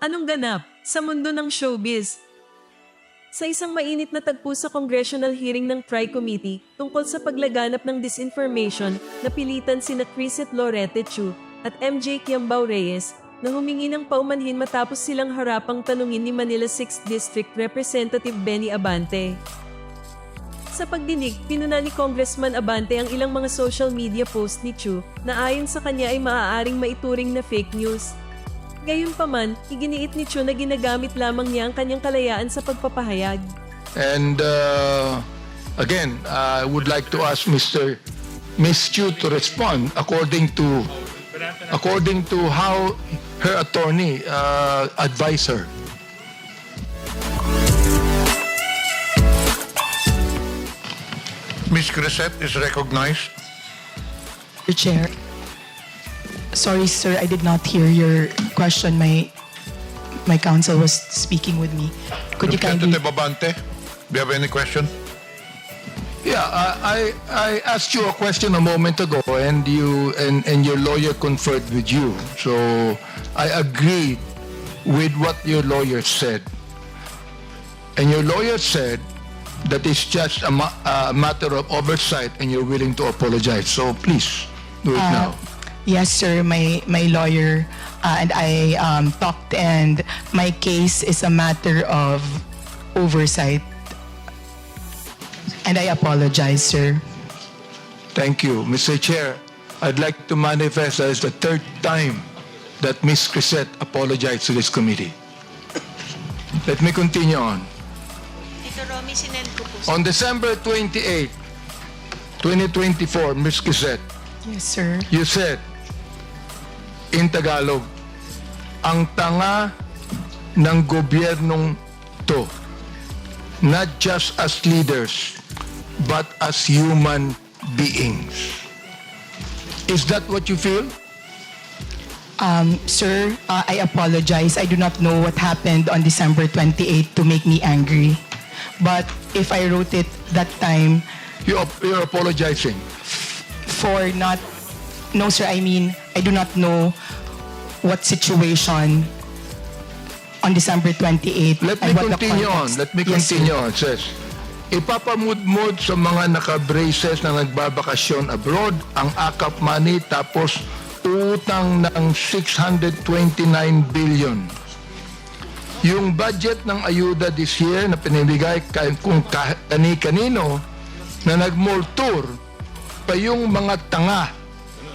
Anong ganap sa mundo ng showbiz? Sa isang mainit na tagpo sa congressional hearing ng Tri-Committee tungkol sa paglaganap ng disinformation, napilitan sina Crisit Lorete Chu at MJ Kiambao Reyes na humingi ng paumanhin matapos silang harapang tanungin ni Manila 6th District Representative Benny Abante. Sa pagdinig, pinuna ni Congressman Abante ang ilang mga social media post ni Chu na ayon sa kanya ay maaaring maituring na fake news. Gayunpaman, iginiit ni Chu na ginagamit lamang niya ang kanyang kalayaan sa pagpapahayag. And uh, again, I would like to ask Mr. Miss Chu to respond according to according to how her attorney uh, advised her. Ms. Crescent is recognized. Mr. Chair. Sorry, sir, I did not hear your question. My my counsel was speaking with me. Could you kindly... Representative Abante, do you have any question? Yeah, I, I I asked you a question a moment ago, and you and, and your lawyer conferred with you. So I agreed with what your lawyer said, and your lawyer said that it's just a, ma- a matter of oversight, and you're willing to apologize. So please do it uh, now. Yes, sir, my, my lawyer uh, and I um, talked and my case is a matter of oversight. And I apologize, sir. Thank you, Mr. Chair. I'd like to manifest that it's the third time that Ms. Crisette apologized to this committee. Let me continue on. Ito, Romy, sinend ko po. On December 28, 2024, Ms. Crisette, Yes, sir. you said in Tagalog, ang tanga ng gobyernong to, not just as leaders, but as human beings. Is that what you feel? Um, sir, uh, I apologize. I do not know what happened on December 28 to make me angry. But if I wrote it that time You, you're apologizing. for not, no, sir, I mean, I do not know what situation on December 28 Let me and what the continue on. context. Let me Yes, sir. continue on. Says, ipapamudmud sa mga naka-braces na nagbabakasyon abroad ang AKAP money tapos utang ng 629 billion. Yung budget ng ayuda this year na pinibigay kay kung ka- kani-kanino na tour pa yung mga tanga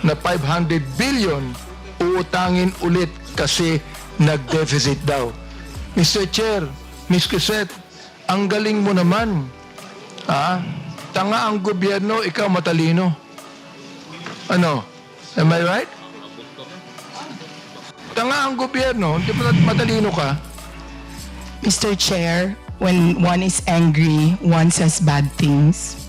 na 500 billion uutangin ulit kasi nag-deficit daw. Mr. Chair, Ms. Crisette, ang galing mo naman. Ha? Tanga ang gobyerno, ikaw matalino. Ano? Am I right? Tanga ang gobyerno, hindi pa matalino ka. Mr. Chair, when one is angry, one says bad things.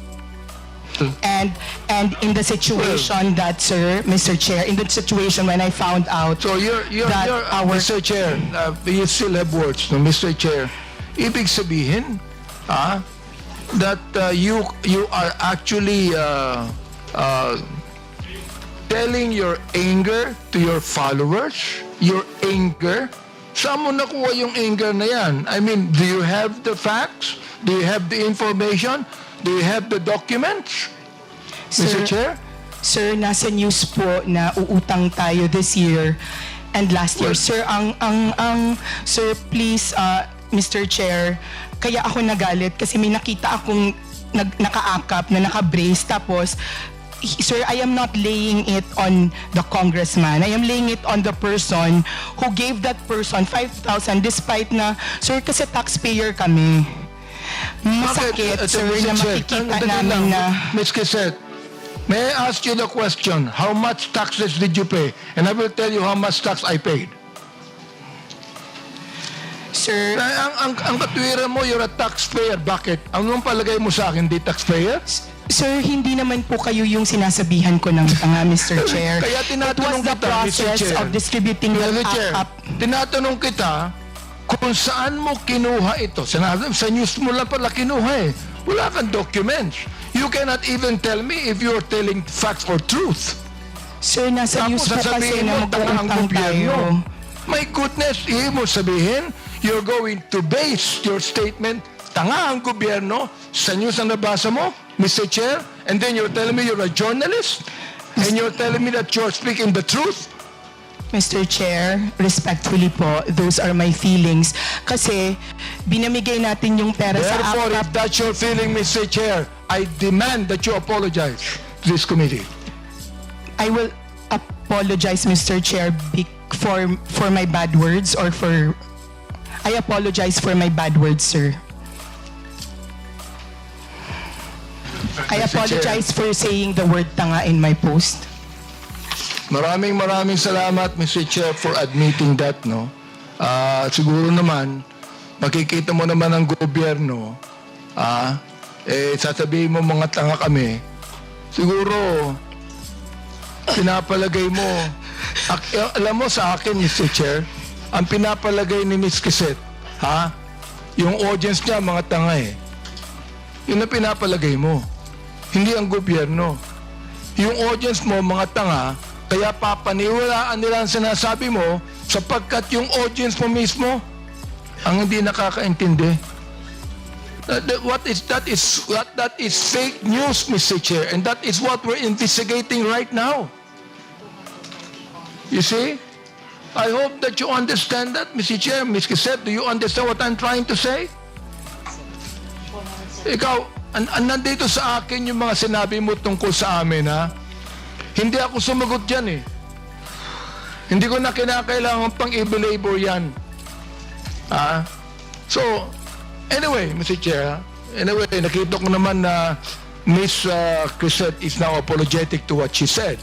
And and in the situation that, sir, Mr. Chair, in the situation when I found out So you're, you're, that you're our Mr. Chair, uh, you still have words, no, Mr. Chair. Ibig sabihin, ah, that uh, you you are actually uh, uh, telling your anger to your followers, your anger. Saan mo nakuha yung anger na yan? I mean, do you have the facts? Do you have the information? Do you have the documents? Mr. Chair? Sir, nasa news po na uutang tayo this year and last year. Sir, ang ang ang sir, please uh, Mr. Chair, kaya ako nagalit kasi may nakita akong nag, nakaakap na naka-brace tapos Sir, I am not laying it on the congressman. I am laying it on the person who gave that person 5,000 despite na, Sir, kasi taxpayer kami. Masakit, Bakit, uh, sir, Mr. na Chair, makikita namin lang. na... Ms. Cassette, may I ask you the question, how much taxes did you pay? And I will tell you how much tax I paid. Sir, Ang, ang, ang, ang katwiran mo, you're a taxpayer. Bakit? Ang nung palagay mo sa akin, di taxpayer? Sir, hindi naman po kayo yung sinasabihan ko ng tanga, Mr. Chair. Kaya tinatanong It was the kita, Mr. process Chair. of distributing the Mr. Chair, up. tinatanong kita kung saan mo kinuha ito. Sinabi, sa news mo lang pala kinuha eh. Wala kang documents. You cannot even tell me if you're telling facts or truth. Sir, nasa Tapos news po kasi sasabihin na mo, tanga ang mag-uutang tayo. gobyerno. My goodness, ibig mo sabihin, you're going to base your statement, tanga ang gobyerno, sa news na nabasa mo, Mr. Chair, and then you're telling me you're a journalist? And you're telling me that you're speaking the truth? Mr. Chair, respectfully po, those are my feelings. Kasi binamigay natin yung pera sa Therefore, AKAP. if that's your feeling, Mr. Chair, I demand that you apologize to this committee. I will apologize, Mr. Chair, for for my bad words or for I apologize for my bad words, sir. I Mr. Chair. apologize for saying the word tanga in my post. Maraming maraming salamat, Mr. Chair, for admitting that, no? Ah, siguro naman, makikita mo naman ang gobyerno, ah, eh, sasabihin mo mga tanga kami, siguro, pinapalagay mo, ak- eh, alam mo sa akin, Mr. Chair, ang pinapalagay ni Miss Kiset, ha? Yung audience niya, mga tanga eh. Yun ang pinapalagay mo. Hindi ang gobyerno yung audience mo, mga tanga, kaya papaniwalaan nila ang sinasabi mo sapagkat yung audience mo mismo ang hindi nakakaintindi. That, that- what is that is what that is fake news, Mr. Chair, and that is what we're investigating right now. You see? I hope that you understand that, Mr. Chair. Ms. Cassette, do you understand what I'm trying to say? Ikaw, an, an nandito sa akin yung mga sinabi mo tungkol sa amin, ha? Hindi ako sumagot dyan, eh. Hindi ko na kinakailangan pang i-belabor yan. Ha? So, anyway, Mr. Chair, ha? anyway, nakita ko naman na Miss uh, Crisette is now apologetic to what she said.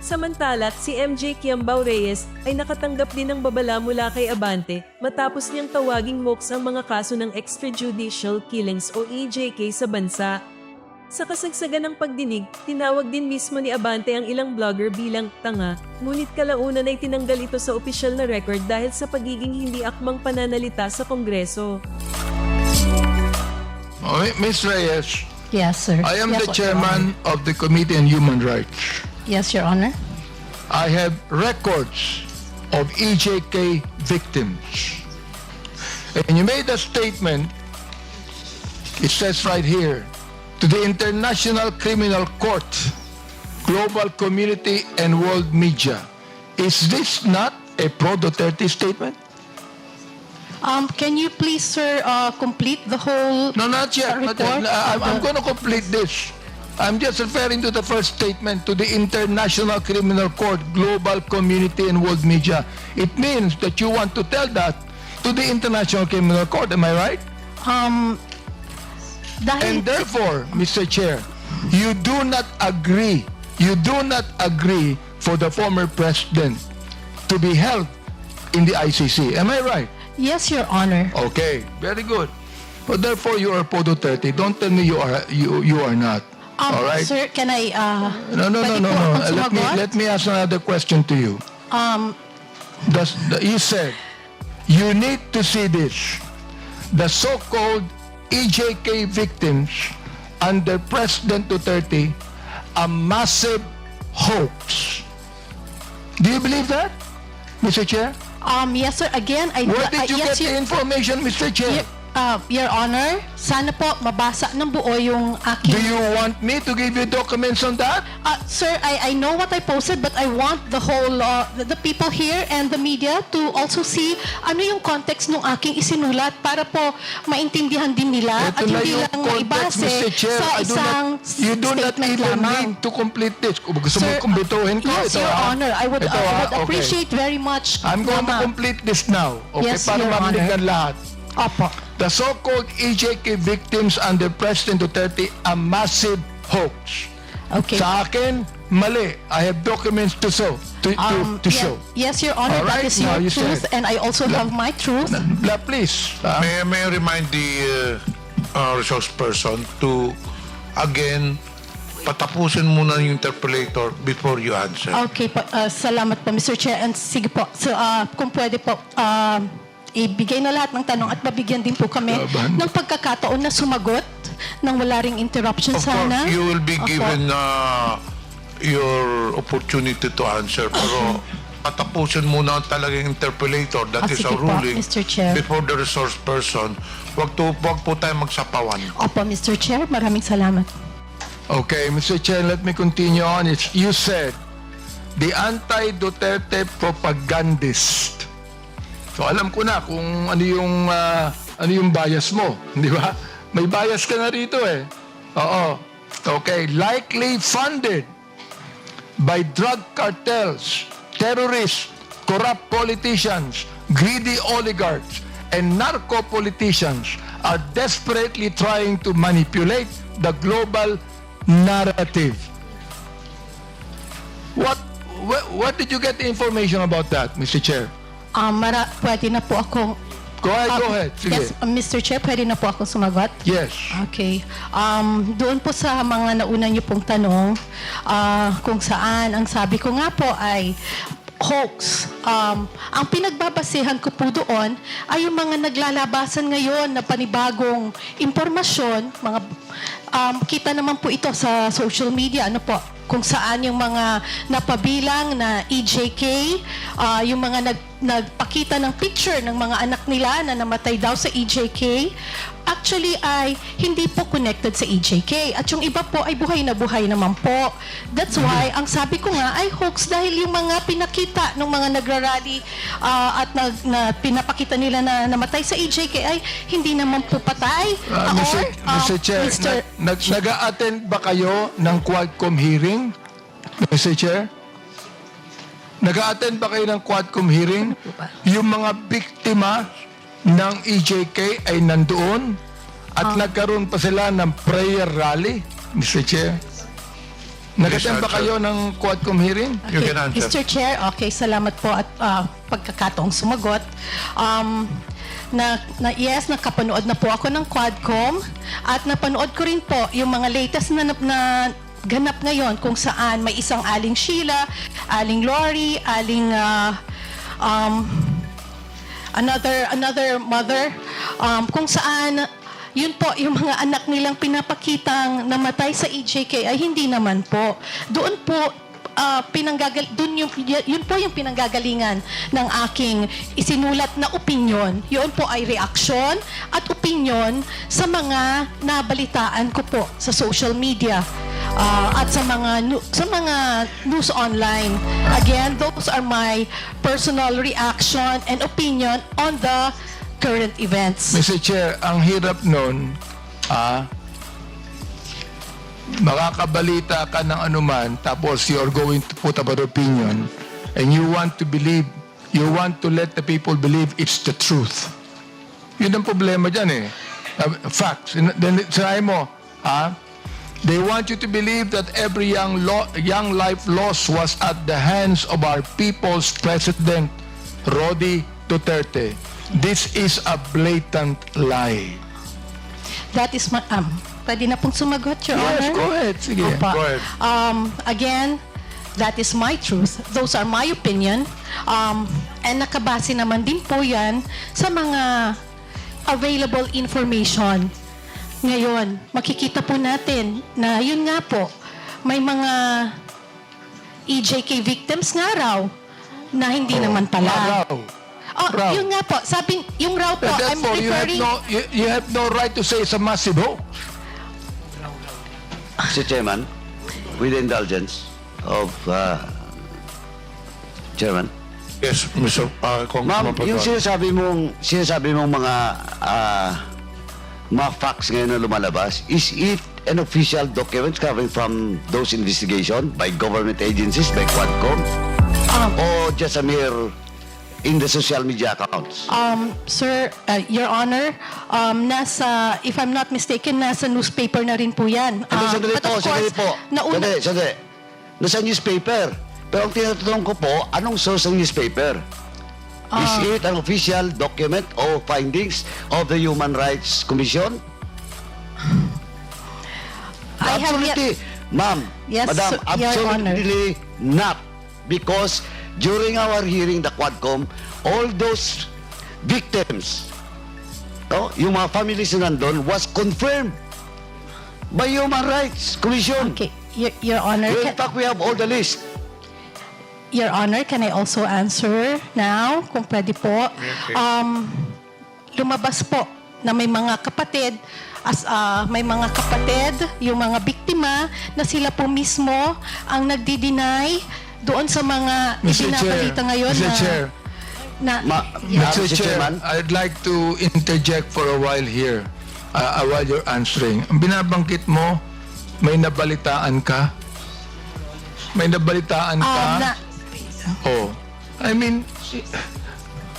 Samantala, si MJ Kiambao Reyes ay nakatanggap din ng babala mula kay Abante matapos niyang tawaging hoax ang mga kaso ng extrajudicial killings o EJK sa bansa. Sa kasagsagan ng pagdinig, tinawag din mismo ni Abante ang ilang vlogger bilang tanga, ngunit kalaunan ay tinanggal ito sa opisyal na record dahil sa pagiging hindi akmang pananalita sa Kongreso. Oh, Ms. Reyes, Yes, sir. I am yes, the chairman of the Committee on Human Rights. Yes, Your Honor. I have records of EJK victims. And you made a statement, it says right here, to the International Criminal Court, global community, and world media. Is this not a pro-Duterte statement? Um, can you please, sir, uh, complete the whole... No, not yet. Not yet. I'm, I'm going to complete this. I'm just referring to the first statement to the International Criminal Court, global community, and world media. It means that you want to tell that to the International Criminal Court. Am I right? Um, dahil... And therefore, Mr. Chair, you do not agree, you do not agree for the former president to be held in the ICC. Am I right? yes, Your Honor. Okay, very good. But therefore, you are Podo 30. Don't tell me you are you you are not. Um, All right? Sir, can I... Uh, No, no, no, pwede no, po no. akong Let me sumagot? let me ask another question to you. Um, Does you said you need to see this. The so-called EJK victims under President Duterte a massive hoax. Do you believe that, Mr. Chair? um, yes, sir. Again, I... Where uh, did you yes, get the information, Mr. Chair? Uh, Your Honor, sana po mabasa ng buo yung aking... Do you want me to give you documents on that? Uh, sir, I, I know what I posted but I want the whole, uh, the, the people here and the media to also see ano yung context ng aking isinulat para po maintindihan din nila Ito at na hindi yung lang context, maibase Mr. Chair. sa I do isang not, you do not statement even lamang. need to complete this. Kung gusto mo Sir, kumpletuhin ko, yes, ito Your ah. Honor, I would, Ito I ah, would okay. appreciate very much. I'm going to complete this now. Okay, Yes, para Your Honor. ng lahat. Opo. The so-called EJK victims under President Duterte, a massive hoax. Okay. Sa akin, mali. I have documents to show. To, to, Um, to yeah, show. Yes, Your Honor, All right, that is your you truth said. and I also have my truth. La, please. ah. May, may I remind the uh, uh, resource person to, again, patapusin muna yung interpolator before you answer. Okay po, uh, salamat po Mr. Chair and sige po, so, uh, kung pwede po, uh, ibigay na lahat ng tanong at babigyan din po kami Laban. ng pagkakataon na sumagot nang wala ring interruption Of sana. course, you will be Opo. given uh, your opportunity to answer. Pero patapusin muna ang talagang interpolator that Ah, is sige a po, ruling Mr. Chair. before the resource person. Wag, to, wag po tayo magsapawan. Opo, Mr. Chair, maraming salamat. Okay, Mr. Chair, let me continue on. It's, you said, the anti-Duterte propagandist. So alam ko na kung ano yung ah, ano yung bias mo, di ba? May bias ka na rito eh. Oo. Okay, likely funded by drug cartels, terrorists, corrupt politicians, greedy oligarchs, and narco politicians are desperately trying to manipulate the global narrative. What wh- what did you get the information about that, Mr. Chair? Ah, mara, pwede na po akong... Go ahead, go Ah, ahead. Sige. Yes, uh, Mr. Chair, pwede na po akong sumagot? Yes. Okay. Um, doon po sa mga nauna niyo pong tanong, ah, kung saan, ang sabi ko nga po ay hoax. Um, ang pinagbabasehan ko po doon ay yung mga naglalabasan ngayon na panibagong impormasyon, mga um, kita naman po ito sa social media, ano po, kung saan yung mga napabilang na EJK, ah, yung mga nag, nagpakita ng picture ng mga anak nila na namatay daw sa EJK, actually ay hindi po connected sa EJK. At yung iba po ay buhay na buhay naman po. That's why, ang sabi ko nga ay hoax dahil yung mga pinakita ng mga nagrarally ah, at nag, na pinapakita nila na namatay sa EJK ay hindi naman po patay. Uh, Mr. Or, um, Mr. Chair, Mr. nag, nag-a-attend ba kayo ng Quadcom hearing? Mr. Chair? Nag-a-attend ba kayo ng Quadcom hearing? Yung mga biktima ng EJK ay nandoon at nagkaroon pa sila ng prayer rally, Mr. Chair? Nag-attend ba kayo ng Quadcom hearing? You Okay, can answer. Mr. Chair, okay, salamat po at ah, pagkakataong sumagot. Um, na, na, yes, nakapanood na po ako ng Quadcom at napanood ko rin po yung mga latest na, na ganap ngayon kung saan may isang aling Sheila, aling Lori, aling ah, um, another another mother um, kung saan yun po, yung mga anak nilang pinapakitang namatay sa EJK ay hindi naman po. Doon po, ah, pinanggagal, doon yung, yun po yung pinanggagalingan ng aking isinulat na opinion. Yun po ay reaksyon at opinion sa mga nabalitaan ko po sa social media. ah, at sa mga sa mga news online. Again, those are my personal reaction and opinion on the current events. Mr. Chair, ang hirap nun, ah, makakabalita ka ng anuman, tapos you're going to put up an opinion, and you want to believe, you want to let the people believe it's the truth. Yun ang problema dyan eh. Uh, facts. Sin- Then, sinabi mo, ah, they want you to believe that every young, lo- young life lost was at the hands of our people's president, Rodi Duterte. This is a blatant lie. That is my, um, pwede na pong sumagot, Your Yes, Honor? go ahead. Sige. Opa. Go ahead. Um, again, that is my truth. Those are my opinion. Um, and nakabase naman din po yan sa mga available information. Ngayon, makikita po natin na yun nga po, may mga EJK victims nga raw na hindi naman pala. Araw. Oh, Raw. yun nga po. Sabi, yung raw po, And I'm therefore, you have referring... no you, you have no right to say it's a massive hoax. Mr. Chairman, with the indulgence of uh, Chairman. Yes, Mr. Uh, Ma'am, Congressman yung Paduan. sinasabi mong sinasabi mong mga ah, mga facts ngayon na lumalabas, is it an official document coming from those investigation by government agencies, by Quadcom, Um, or just a mere in the social media accounts? Um, sir, uh, Your Honor, um, nasa, if I'm not mistaken, nasa newspaper na rin po yan. Ano, Um, sandali but po, of sandali course, po. Nauna, Sandali, sandali. Nasa newspaper. Pero ang tinatanong ko po, anong source ng newspaper? Is Ah. it an official document or findings of the Human Rights Commission? I have yet, absolutely. Ma'am, Yes, Madam, Your Honor. absolutely not. Because during our hearing, the Quadcom, all those victims, no, yung mga families na nandun, was confirmed by Human Rights Commission. okay, Your, Your Honor, In fact, we have all the list. Your Honor, can I also answer now? Kung pwede po. Um, lumabas po na may mga kapatid, as ah, may mga kapatid, yung mga biktima, na sila po mismo ang nagdi-deny doon sa mga ibinabalita ngayon Mr. na... Chair, na Ma- Yeah. Mr. Mr. Chair, Chairman. I'd like to interject for a while here uh, uh, while you're answering. Ang binabanggit mo, may nabalitaan ka? May nabalitaan ka? Ah, na, Oh, I mean,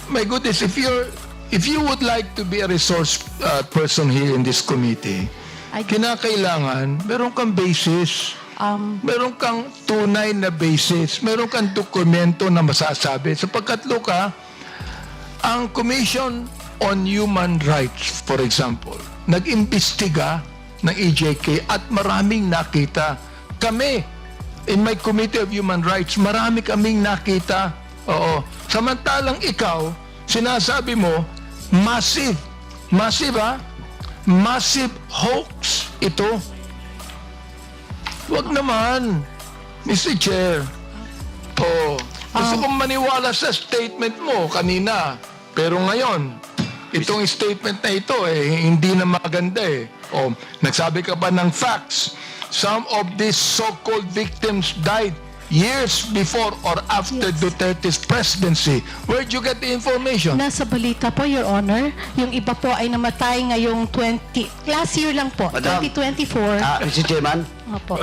my goodness, if you're if you would like to be a resource uh, person here in this committee, I- kinakailangan meron kang basis. Um, Meron kang tunay na basis. Meron kang dokumento na masasabi. Sapagkat, Luka, ang Commission on Human Rights, for example, nag-imbestiga ng EJK at maraming nakita. Kami, in my Committee of Human Rights, marami kaming nakita. Oo. Samantalang ikaw, sinasabi mo, massive, massive ha? Massive hoax ito. Wag naman, Mr. Chair. Oh, gusto kong maniwala sa statement mo kanina. Pero ngayon, itong statement na ito eh, hindi na maganda eh. Oh, nagsabi ka pa ng facts. Some of these so-called victims died years before or after Duterte's presidency. Where'd you get the information? nasa balita po, Your Honor. Yung iba po ay namatay ngayong 20... Last year lang po, Madam. 2024. Ah, Mr. Chairman, Opo.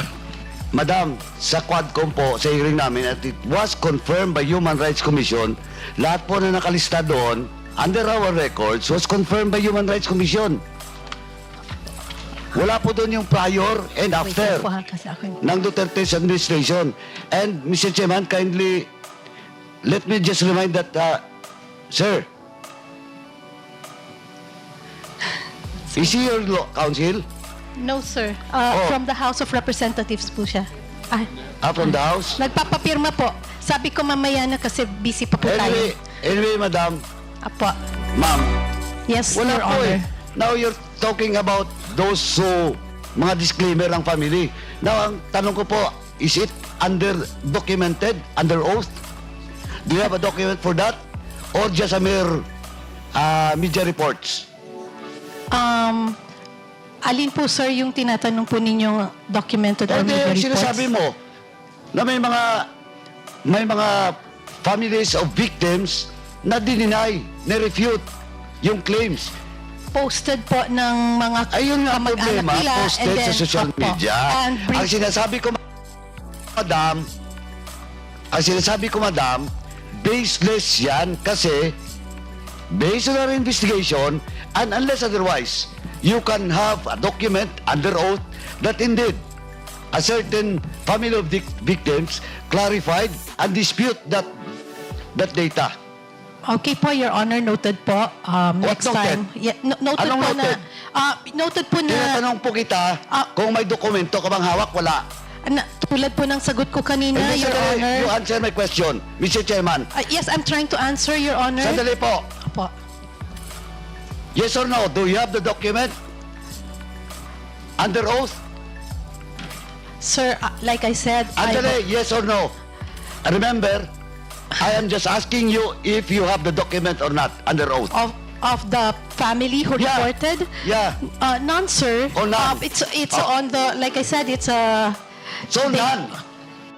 Madam, sa Quadcom po, sa hearing namin, at it was confirmed by Human Rights Commission, lahat po na nakalista doon, under our records, was confirmed by Human Rights Commission. Wala po doon yung prior and after ng Duterte's administration. And, Mr. Chairman, kindly, let me just remind that, uh, sir, is he your law counsel? No, sir. Uh, Oh. From the House of Representatives po siya. Ah, Ah, from the House? nagpapapirma po. Sabi ko mamaya na kasi busy pa po Anyway, tayo. anyway, madam, Apo. ma'am, Yes, wala Your po Honor. eh. Now you're talking about those who, mga disclaimer ang family. Now, ang tanong ko po, is it under documented, under oath? Do you have a document for that? Or just a mere uh, media reports? Um, alin po, sir, yung tinatanong po ninyong documented or media reports? sinasabi mo na may mga may mga families of victims na dininay, na-refute yung claims. Posted po ng mga Ayun nga ang kamag-anak problema, nila, and posted sa then- social Opo. media. And Ang brief, sinasabi ko, madam, ang sinasabi ko, madam, baseless yan kasi based on our investigation and unless otherwise, you can have a document under oath that indeed a certain family of vic- victims clarified and dispute that that data. Okay po, Your Honor, noted po. Um, What next noted? time. Yeah, no- noted Anong po noted? na... ah, noted po na... Tinatanong po kita Ah. kung may dokumento ka bang hawak, wala. na tulad po ng sagot ko kanina, Hindi, Your sandali. Honor. You answer my question, Mr. Chairman. Ah, yes, I'm trying to answer, Your Honor. Sandali po. Opo. Yes or no? Do you have the document? Under oath? Sir, ah, like I said, I, Andale, yes or no? Remember, I am just asking you if you have the document or not under oath. of of the family who Yeah. reported? Yeah. Uh, none, sir. Oh, none. Um, it's it's Oh. on the like I said, it's a. So They- none.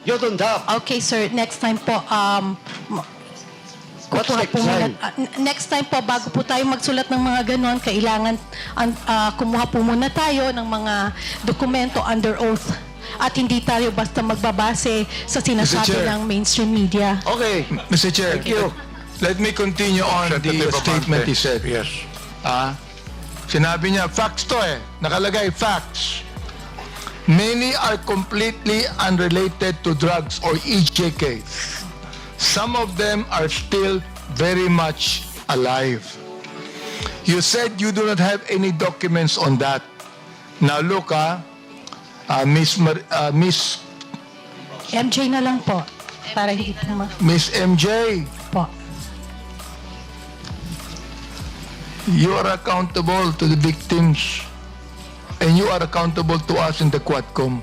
You don't have. Okay, sir. Next time po, um, ma- What's kukuha next po muna- time? ah, n- next time po, bago po tayo magsulat ng mga ganon, kailangan an- ah, kumuha po muna tayo ng mga dokumento under oath. At hindi tayo basta magbabase sa sinasabi Chair. ng mainstream media. Okay. Mr. Chair, Thank you. let me continue on the Representative statement he Abante. said. Yes. Ah, sinabi niya, facts to eh. Nakalagay, facts. Many are completely unrelated to drugs or EJK. Some of them are still very much alive. You said you do not have any documents on that. Now look, ah, ah, Miss, Mar- ah, Miss, MJ na lang po. Para hindi po ma... Miss MJ, Po. You are accountable to the victims and you are accountable to us in the Quadcom.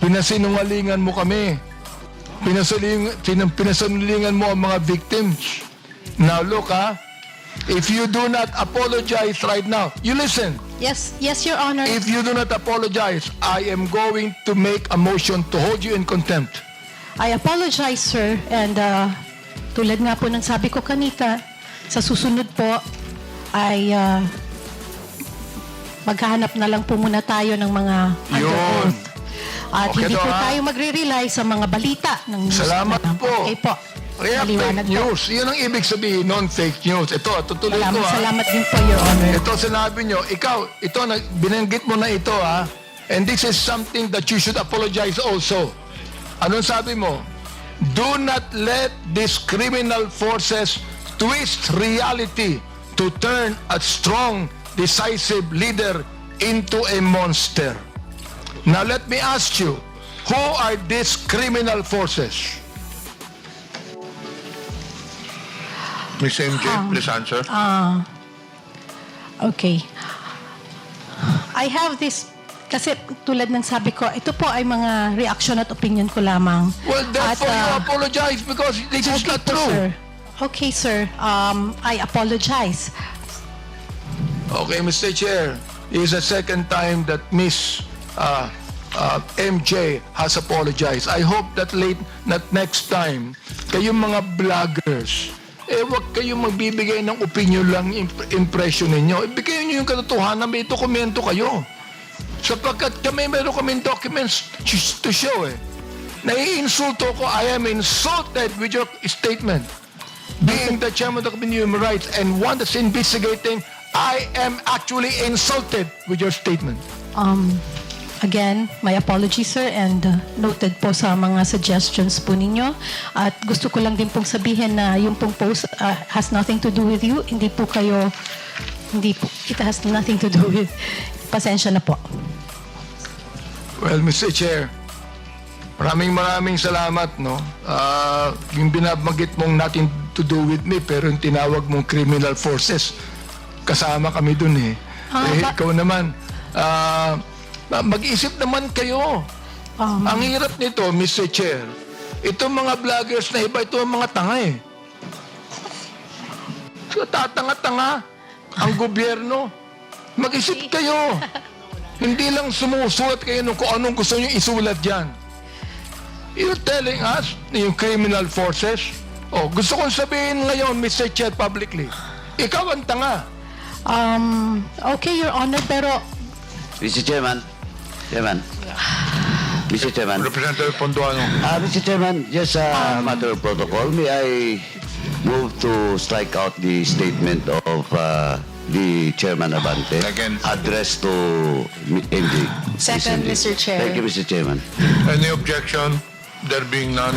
Pinasinungalingan mo kami. pinasaling, pinang- pinasalingan mo ang mga victims. Now look ha, if you do not apologize right now, you listen. Yes, yes, Your Honor. If you do not apologize, I am going to make a motion to hold you in contempt. I apologize, sir. And uh, tulad nga po ng sabi ko kanita, sa susunod po ay uh, maghahanap na lang po muna tayo ng mga under Yun. oath. At Okay hindi daw, po ha? tayo magre-rely sa mga balita ng news. Salamat po. Okay po. Kaya Maliwanag fake po. news. Yun ang ibig sabihin, non-fake news. Ito, tutuloy ko Salamat, ha. salamat din po, Your Honor. Ito sinabi nyo, ikaw, ito, nag- binanggit mo na ito ha. And this is something that you should apologize also. Anong sabi mo? Do not let these criminal forces twist reality to turn a strong, decisive leader into a monster. Now let me ask you, who are these criminal forces? Miss MJ, please answer. Okay. I have this, kasi tulad ng sabi ko, ito po ay mga reaction at opinion ko lamang. Well, therefore At, you uh, apologize because this is okay not po, true. sir. Okay, sir. Um, I apologize. Okay, Mr. Chair, this is the second time that Miss uh, uh, MJ has apologized. I hope that late, not next time, kayong mga vloggers, eh wag kayong magbibigay ng opinion lang, imp- impression ninyo. Ibigay niyo yung katotohanan, may dokumento kayo. Sapagkat kami meron kaming documents to show eh. Naiinsulto ko, I am insulted with your statement. Being the chairman of the Committee Human Rights and one that's investigating, I am actually insulted with your statement. Um, again, my apologies, sir, and uh, noted po sa mga suggestions po ninyo. At gusto ko lang din pong sabihin na yung pong post uh, has nothing to do with you. Hindi po kayo, hindi po, it has nothing to do with, pasensya na po. Well, Mr. Chair, maraming maraming salamat, no? Ah, yung binabanggit mong nothing to do with me, pero yung tinawag mong criminal forces, kasama kami dun eh. Ah, eh ba- ikaw naman, ah, mag-isip naman kayo. Um, Ang hirap nito, Mr. Chair, itong mga vloggers na iba, ito ang mga tanga eh. So, tatanga-tanga ang gobyerno. Mag-isip kayo. Hindi lang sumusulat kayo ng kung anong gusto nyo isulat dyan. You're telling us yung criminal forces, oh, gusto kong sabihin ngayon, Mr. Chair, publicly, ikaw ang tanga. um, okay, Your Honor, pero Mr. Chairman, Chairman, Mr. Chairman, Representative Ponduano. uh, Mr. Chairman, just a matter of protocol, may I move to strike out the statement of uh, the Chairman Abante Second. addressed to M- MD. Second, MD. Mr. Chair. Thank you, Mr. Chairman. Any objection? There being none,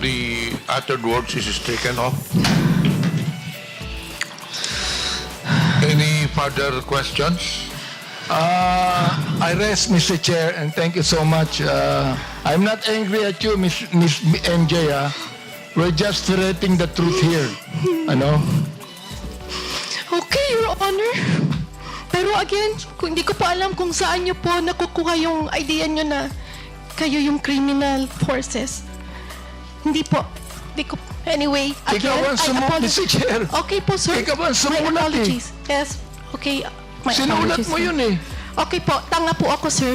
the uttered words is taken off. Any further questions? Uh, I rest, Mr. Chair, and thank you so much. Uh, I'm not angry at you, Miss, Miss MJ. ah. We're just ferreting the truth here. Ano? Okay, Your Honor. Pero again, kung hindi ko pa alam kung saan niyo po nakukuha yung idea niyo na kayo yung criminal forces. Hindi po. Hindi ko, anyway, again, Ikaw ang I sumu- apologize. Mr. Chair. Okay po, sir. Ikaw ang My sumulat eh. apologies. Yes. Okay. My Sinulat apologies, mo yun eh. Okay po, tanga po ako, sir.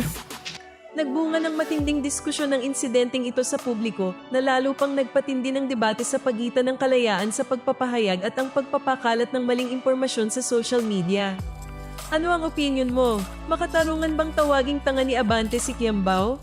Nagbunga ng matinding diskusyon ng insidenteng ito sa publiko na lalo pang nagpatindi ng debate sa pagitan ng kalayaan sa pagpapahayag at ang pagpapakalat ng maling impormasyon sa social media. Ano ang opinion mo? Makatarungan bang tawaging tanga ni Abante si Kiambao?